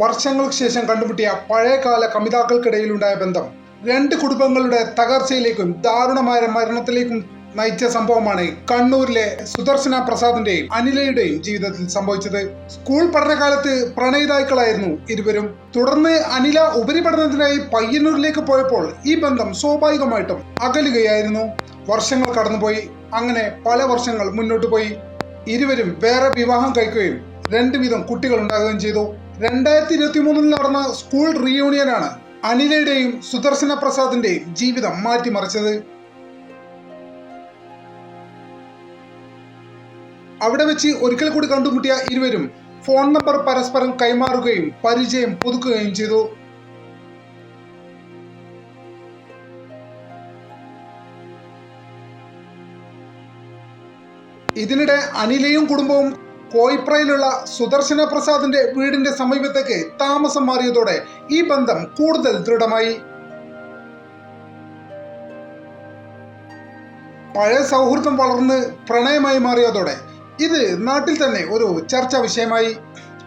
വർഷങ്ങൾക്ക് ശേഷം കണ്ടുമുട്ടിയ പഴയകാല കമിതാക്കൾക്കിടയിലുണ്ടായ ബന്ധം രണ്ട് കുടുംബങ്ങളുടെ തകർച്ചയിലേക്കും ദാരുണമായ മരണത്തിലേക്കും നയിച്ച സംഭവമാണ് കണ്ണൂരിലെ സുദർശന പ്രസാദിന്റെയും അനിലയുടെയും ജീവിതത്തിൽ സംഭവിച്ചത്. സ്കൂൾ പഠനകാലത്ത് പ്രണയിതാക്കളായിരുന്നു ഇരുവരും. തുടർന്ന് അനില ഉപരിപഠനത്തിനായി പയ്യന്നൂരിലേക്ക് പോയപ്പോൾ ഈ ബന്ധം സ്വാഭാവികമായിട്ടും അകലുകയായിരുന്നു. വർഷങ്ങൾ കടന്നുപോയി. അങ്ങനെ പല വർഷങ്ങൾ മുന്നോട്ട് പോയി ഇരുവരും വേറെ വിവാഹം കഴിക്കുകയും രണ്ട് വീതം കുട്ടികൾ ഉണ്ടാകുകയും ചെയ്തു. രണ്ടായിരത്തി ഇരുപത്തി മൂന്നിൽ നടന്ന സ്കൂൾ റീയൂണിയനാണ് അനിലയുടെയും സുദർശന പ്രസാദിന്റെയും ജീവിതം മാറ്റിമറിച്ചത്. അവിടെ വെച്ച് ഒരിക്കൽ കൂടി കണ്ടുമുട്ടിയ ഇരുവരും ഫോൺ നമ്പർ പരസ്പരം കൈമാറുകയും പരിചയം പുതുക്കുകയും ചെയ്തു. ഇതിനിടെ അനിലയും കുടുംബവും കോയിപ്രയിലുള്ള സുദർശന പ്രസാദിന്റെ വീടിന്റെ സമീപത്തേക്ക് താമസം മാറിയതോടെ ഈ ബന്ധം കൂടുതൽ ദൃഢമായി. പഴയ സൗഹൃദം വളർന്ന് പ്രണയമായി മാറിയതോടെ ഇത് നാട്ടിൽ തന്നെ ഒരു ചർച്ചാ വിഷയമായി.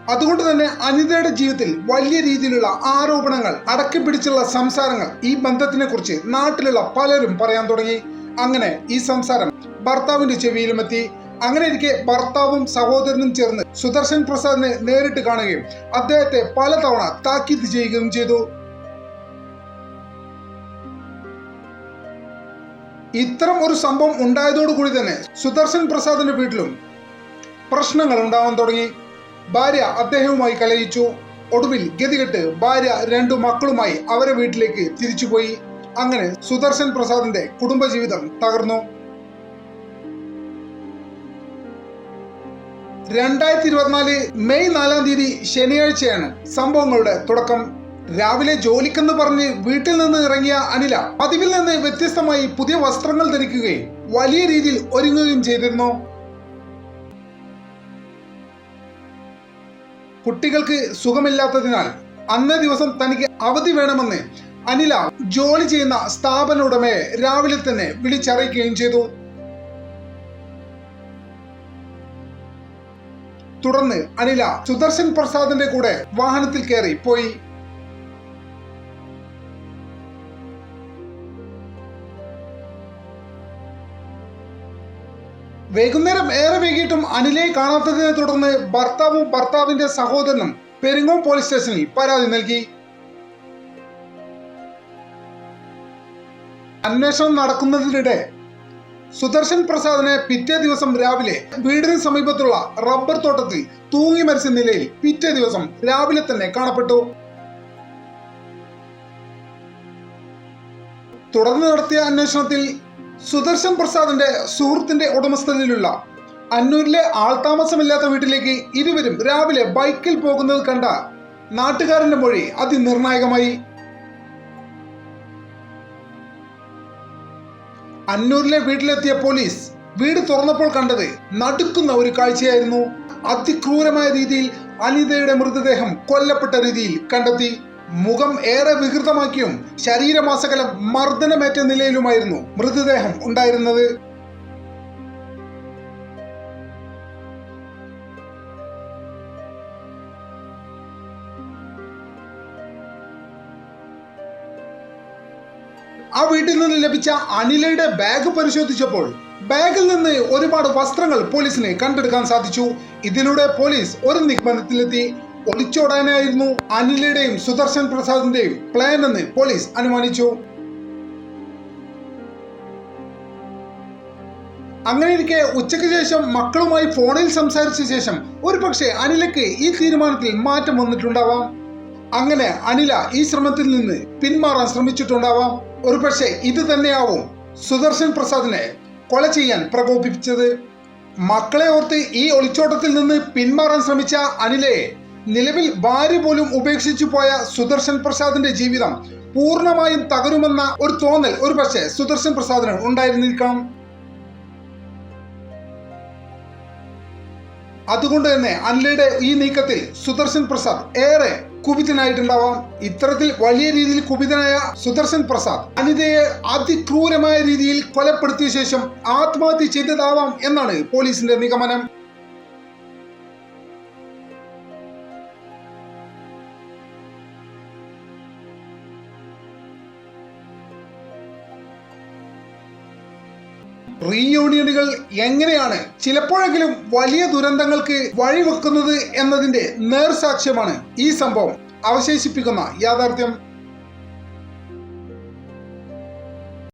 അതുകൊണ്ട് തന്നെ അനിതയുടെ ജീവിതത്തിൽ വലിയ രീതിയിലുള്ള ആരോപണങ്ങൾ അടക്കി പിടിച്ചുള്ള സംസാരങ്ങൾ ഈ ബന്ധത്തിനെ കുറിച്ച് നാട്ടിലുള്ള പലരും പറയാൻ തുടങ്ങി. അങ്ങനെ ഈ സംസാരം ഭർത്താവിന്റെ ചെവിയിലുമെത്തി. അങ്ങനെ ഇരിക്കെ ഭർത്താവും സഹോദരനും ചേർന്ന് സുദർശൻ പ്രസാദിനെ നേരിട്ട് കാണുകയും അദ്ദേഹത്തെ പലതവണ താക്കീത് ചെയ്യുകയും ചെയ്തു. ഇത്തരം ഒരു സംഭവം ഉണ്ടായതോടുകൂടി തന്നെ സുദർശൻ പ്രസാദിന്റെ വീട്ടിലും പ്രശ്നങ്ങൾ ഉണ്ടാവാൻ തുടങ്ങി. ഭാര്യ അദ്ദേഹവുമായി കലയിച്ചു ഒടുവിൽ ഗതികെട്ട് ഭാര്യ രണ്ടു മക്കളുമായി അവരെ വീട്ടിലേക്ക് തിരിച്ചുപോയി. അങ്ങനെ സുദർശൻ പ്രസാദിന്റെ കുടുംബജീവിതം തകർന്നു. രണ്ടായിരത്തി ഇരുപത്തിനാല് മെയ് നാലാം തീയതി ശനിയാഴ്ചയാണ് സംഭവങ്ങളുടെ തുടക്കം. രാവിലെ ജോലിക്കെന്ന് പറഞ്ഞ് വീട്ടിൽ നിന്ന് ഇറങ്ങിയ അനില പതിവിൽ നിന്ന് വ്യത്യസ്തമായി പുതിയ വസ്ത്രങ്ങൾ ധരിക്കുകയും വലിയ രീതിയിൽ ഒരുങ്ങുകയും ചെയ്തിരുന്നു. കുട്ടികൾക്ക് സുഖമില്ലാത്തതിനാൽ അന്നേ ദിവസം തനിക്ക് അവധി വേണമെന്ന് അനില ജോലി ചെയ്യുന്ന സ്ഥാപന ഉടമയെ രാവിലെ തന്നെ വിളിച്ചറിയിക്കുകയും ചെയ്തു. തുടർന്ന് അനില സുദർശൻ പ്രസാദിന്റെ കൂടെ വാഹനത്തിൽ കയറി പോയി. വൈകുന്നേരം ഏറെ വൈകിട്ടും അനിലയെ കാണാത്തതിനെ തുടർന്ന് ഭർത്താവും ഭർത്താവിന്റെ സഹോദരനും പെരിങ്ങോം പോലീസ് സ്റ്റേഷനിൽ പരാതി നൽകി. അന്വേഷണം നടക്കുന്നതിനിടെ സുദർശൻ പ്രസാദിനെ പിറ്റേ ദിവസം രാവിലെ വീടിന് സമീപത്തുള്ള റബ്ബർ തോട്ടത്തിൽ തൂങ്ങി മരിച്ച നിലയിൽ പിറ്റേ ദിവസം രാവിലെ തന്നെ കാണപ്പെട്ടു. തുടർന്ന് നടത്തിയ അന്വേഷണത്തിൽ സുദർശൻ പ്രസാദിന്റെ സുഹൃത്തിന്റെ ഉടമസ്ഥതയിലുള്ള അന്നൂരിലെ ആൾതാമസമില്ലാത്ത വീട്ടിലേക്ക് ഇരുവരും രാവിലെ ബൈക്കിൽ പോകുന്നത് കണ്ട നാട്ടുകാരന്റെ മൊഴി അതിനിർണായകമായി. അന്നൂരിലെ വീട്ടിലെത്തിയ പോലീസ് വീട് തുറന്നപ്പോൾ കണ്ടത് നടുക്കുന്ന ഒരു കാഴ്ചയായിരുന്നു. അതിക്രൂരമായ രീതിയിൽ അനിതയുടെ മൃതദേഹം കൊല്ലപ്പെട്ട രീതിയിൽ കണ്ടെത്തി. മുഖം ഏറെ വികൃതമാക്കിയും ശരീരമാസകലം മർദ്ദനമേറ്റ നിലയിലുമായിരുന്നു മൃതദേഹം ഉണ്ടായിരുന്നത്. ആ വീട്ടിൽ നിന്ന് ലഭിച്ച അനിലയുടെ ബാഗ് പരിശോധിച്ചപ്പോൾ ബാഗിൽ നിന്ന് ഒരുപാട് വസ്ത്രങ്ങൾ പോലീസിനെ കണ്ടെടുക്കാൻ സാധിച്ചു. ഇതിലൂടെ പോലീസ് ഒരു നിഗമനത്തിലെത്തി ഒളിച്ചോടാനായിരുന്നു അനിലയുടെയും സുദർശൻ പ്രസാദിന്റെയും പ്ലാൻ എന്ന് പോലീസ് അനുമാനിച്ചു. അങ്ങനെയിരിക്കെ ഉച്ചയ്ക്ക് ശേഷം മക്കളുമായി ഫോണിൽ സംസാരിച്ച ശേഷം ഒരുപക്ഷെ അനിലയ്ക്ക് ഈ തീരുമാനത്തിൽ മാറ്റം വന്നിട്ടുണ്ടാവാം. അങ്ങനെ അനില ഈ ശ്രമത്തിൽ നിന്ന് പിന്മാറാൻ ശ്രമിച്ചിട്ടുണ്ടാവാം. ഒരുപക്ഷെ ഇത് തന്നെയാവും സുദർശൻ പ്രസാദിനെ കൊല ചെയ്യാൻ പ്രകോപിപ്പിച്ചത്. മക്കളെ ഓർത്ത് ഈ ഒളിച്ചോട്ടത്തിൽ നിന്ന് പിന്മാറാൻ ശ്രമിച്ച അനിലയെ നിലവിൽ ഭാര്യ പോലും ഉപേക്ഷിച്ചു പോയ സുദർശൻ പ്രസാദിന്റെ ജീവിതം പൂർണമായും തകരുമെന്ന ഒരു തോന്നൽ ഒരുപക്ഷെ സുദർശൻ പ്രസാദിന് ഉണ്ടായിരുന്നിരിക്കാം. അതുകൊണ്ട് തന്നെ അനിലയുടെ ഈ നീക്കത്തിൽ സുദർശൻ പ്രസാദ് ഏറെ കുപിതനായിട്ടുണ്ടാവാം. ഇത്തരത്തിൽ വലിയ രീതിയിൽ കുപിതനായ സുദർശൻ പ്രസാദ് അനിതയെ അതിക്രൂരമായ രീതിയിൽ കൊലപ്പെടുത്തിയ ശേഷം ആത്മഹത്യ ചെയ്തതാവാം എന്നാണ് പോലീസിന്റെ നിഗമനം. റീയൂണിയനുകൾ എങ്ങനെയാണ്? ചിലപ്പോഴെങ്കിലും വലിയ ദുരന്തങ്ങൾക്ക് വഴിവെക്കുന്നത് എന്നതിന്റെ നേർസാക്ഷ്യമാണ് ഈ സംഭവം. അവശേഷിപ്പിക്കുന്ന യാഥാർത്ഥ്യം